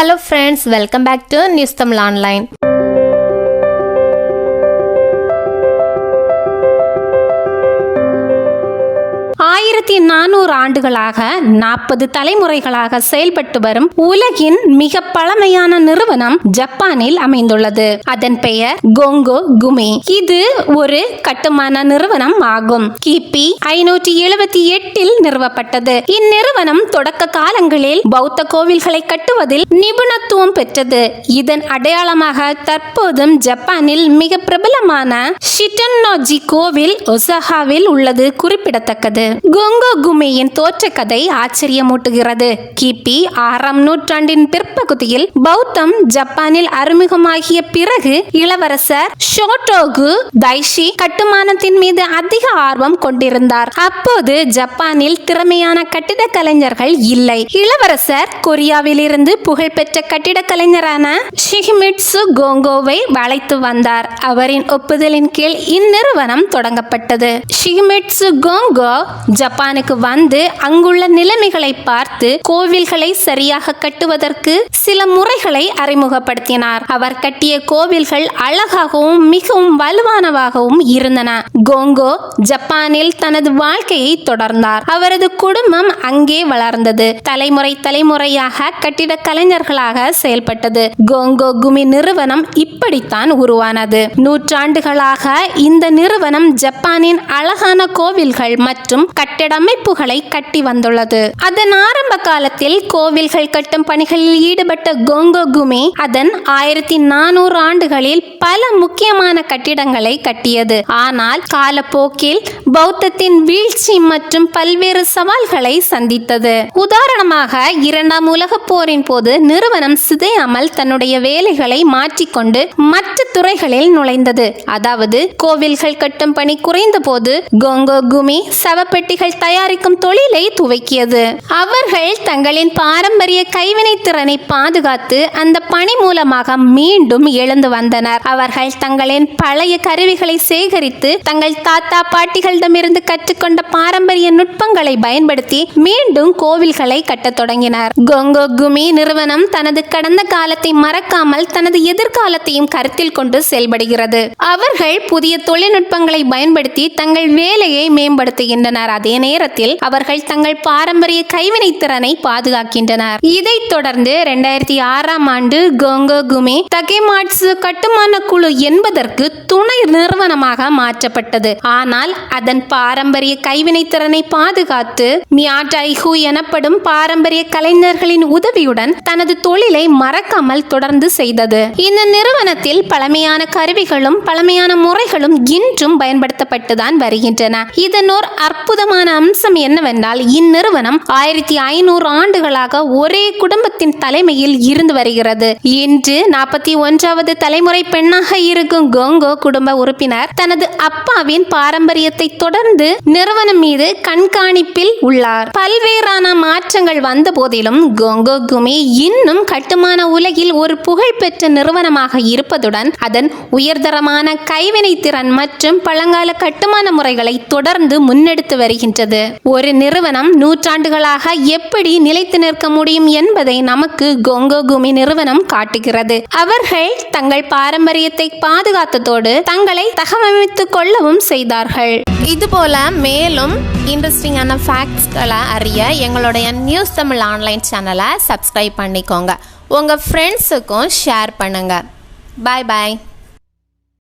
hello friends welcome back to news Tamil online ஆயிரத்தி நானூறு ஆண்டுகளாக நாற்பது தலைமுறைகளாக செயல்பட்டு வரும் உலகின் மிக பழமையான நிறுவனம் ஜப்பானில் அமைந்துள்ளது. அதன் பெயர் கோங்கோ குமி. இது ஒரு கட்டுமான நிறுவனம் ஆகும். கிபி ஐநூற்றி எழுபத்தி எட்டில் நிறுவப்பட்டது. இந்நிறுவனம் தொடக்க காலங்களில் பௌத்த கோவில்களை கட்டுவதில் நிபுணத்துவம் பெற்றது. இதன் அடையாளமாக தற்போதும் ஜப்பானில் மிக பிரபலமான ஷிட்டன்னோஜி கோவில் ஒசாகாவில் உள்ளது குறிப்பிடத்தக்கது. குமியின் தோற்ற கதை ஆச்சரியமூட்டுகிறது. கிபி ஆறாம் நூற்றாண்டின் பிற்பகுதியில் பௌத்தம் ஜப்பானில் அறிமுகமாகிய பிறகு இளவரசர் ஷோட்டோகு தைஷி கட்டுமானத்தின் மீது அதிக ஆர்வம் கொண்டிருந்தார். அப்போது ஜப்பானில் திறமையான கட்டிட கலைஞர்கள் இல்லை. இளவரசர் கொரியாவில் இருந்து புகழ்பெற்ற கட்டிட கலைஞரான ஷிஹிமிட்சு கோங்கோவை வளைத்து வந்தார். அவரின் ஒப்புதலின் கீழ் இந்நிறுவனம் தொடங்கப்பட்டது. ஷிஹிமிட்சு கோங்கோ ஜப்பான் ஜப்பானுக்கு வந்து அங்குள்ள நிலைமைகளை பார்த்து கோவில்களை சரியாக கட்டுவதற்கு சில முறைகளை அறிமுகப்படுத்தினார். அவர் கட்டிய கோவில்கள் அழகாகவும் மிகவும் வலுவானவாகவும் இருந்தன. கோங்கோ ஜப்பானில் தனது வாழ்க்கையை தொடர்ந்தார். அவரது குடும்பம் அங்கே வளர்ந்தது. தலைமுறை தலைமுறையாக கட்டிட கலைஞர்களாக செயல்பட்டது. கோங்கோ குமி நிறுவனம் இப்படித்தான் உருவானது. நூற்றாண்டுகளாக இந்த நிறுவனம் ஜப்பானின் அழகான கோவில்கள் மற்றும் கட்டிடமைப்புகளை கட்டி வந்துள்ளது. அதன் ஆரம்ப காலத்தில் கோவில்கள் கட்டும் பணிகளில் ஈடுபட்ட கோங்கோ குமி அதன் ஆயிரத்தி நானூறு ஆண்டுகளில் பல முக்கியமான கட்டிடங்களை கட்டியது. ஆனால் காலப்போக்கில் பௌத்தத்தின் வீழ்ச்சி மற்றும் பல்வேறு சவால்களை சந்தித்தது. உதாரணமாக இரண்டாம் உலகப் போரின் போது நிறுவனம் சிதையாமல் தன்னுடைய வேலைகளை மாற்றிக்கொண்டு மற்ற துறைகளில் நுழைந்தது. அதாவது கோவில்கள் கட்டும் பணி குறைந்த போது கோங்கோ குமி சவப்பெட்டிகள் தயாரிக்கும் தொழிலை துவக்கியது. அவர்கள் தங்களின் பாரம்பரிய கைவினை திறனை பாதுகாத்து அந்த பணி மூலமாக மீண்டும் எழுந்து வந்தனர். அவர்கள் தங்களின் பழைய கருவிகளை சேகரித்து தங்கள் தாத்தா பாட்டிகளிடமிருந்து கற்றுக்கொண்ட பாரம்பரிய நுட்பங்களை பயன்படுத்தி மீண்டும் கோவில்களை கட்டத் தொடங்கினர். கோங்கோ குமி நிறுவனம் தனது கடந்த காலத்தை மறக்காமல் தனது எதிர்காலத்தையும் கருத்தில் கொண்டு செயல்படுகிறது. அவர்கள் புதிய தொழில்நுட்பங்களை பயன்படுத்தி தங்கள் வேலையை மேம்படுத்துகின்றனர். அதே நேரத்தில் அவர்கள் தங்கள் பாரம்பரிய கைவினை திறனை பாதுகாக்கின்றனர். இதைத் தொடர்ந்து இரண்டாயிரத்தி ஆறாம் ஆண்டு கோங்கோ குமே தகேமாட்சு கட்டுமான குழு என்பதற்கு துணை நிறுவனமாக மாற்றப்பட்டது. ஆனால் அதன் பாரம்பரிய கைவினை திறனை பாதுகாத்து மியாடைஹு எனப்படும் பாரம்பரிய கலைஞர்களின் உதவியுடன் தனது தொழிலை மறக்காமல் தொடர்ந்து செய்தது. இந்த நிறுவனத்தில் பல பழமையான கருவிகளும் பழமையான முறைகளும் இன்றும் பயன்படுத்தப்பட்டுதான் வருகின்றன. இதன் ஒரு அற்புதமான அம்சம் என்னவென்றால் இந்நிறுவனம் ஆயிரத்தி ஐநூறு ஆண்டுகளாக ஒரே குடும்பத்தின் தலைமையில் இருந்து வருகிறது. இன்று நாற்பத்தி ஒன்றாவது தலைமுறை பெண்ணாக இருக்கும் கோங்கோ குடும்ப உறுப்பினர் தனது அப்பாவின் பாரம்பரியத்தை தொடர்ந்து நிறுவனம் மீது கண்காணிப்பில் உள்ளார். பல்வேறான மாற்றங்கள் வந்த போதிலும் கோங்கோ குமி இன்னும் கட்டுமான உலகில் ஒரு புகழ்பெற்ற நிறுவனமாக இருப்பதுடன் அதன் உயர்தரமான கைவினை திறன் மற்றும் பழங்கால கட்டுமான முறைகளை தொடர்ந்து முன்னெடுத்து வருகின்றது. ஒரு நிறுவனம் நூற்றாண்டுகளாக எப்படி நிலைத்து நிற்க முடியும் என்பதை நமக்கு கோங்கோ குமி நிறுவனம் காட்டுகிறது. அவர்கள் தங்கள் பாரம்பரியத்தை பாதுகாத்ததோடு தங்களை தகவமைத்துக் கொள்ளவும் செய்தார்கள். இதுபோல மேலும் இன்ட்ரெஸ்டிங்கான ஃபேக்ட்ஸ்களை அறிய எங்களுடைய நியூஸ் தமிழ் ஆன்லைன் சேனலை சப்ஸ்கிரைப் பண்ணிக்கோங்க. உங்கள் ஃப்ரெண்ட்ஸுக்கும் ஷேர் பண்ணுங்கள் Bye bye.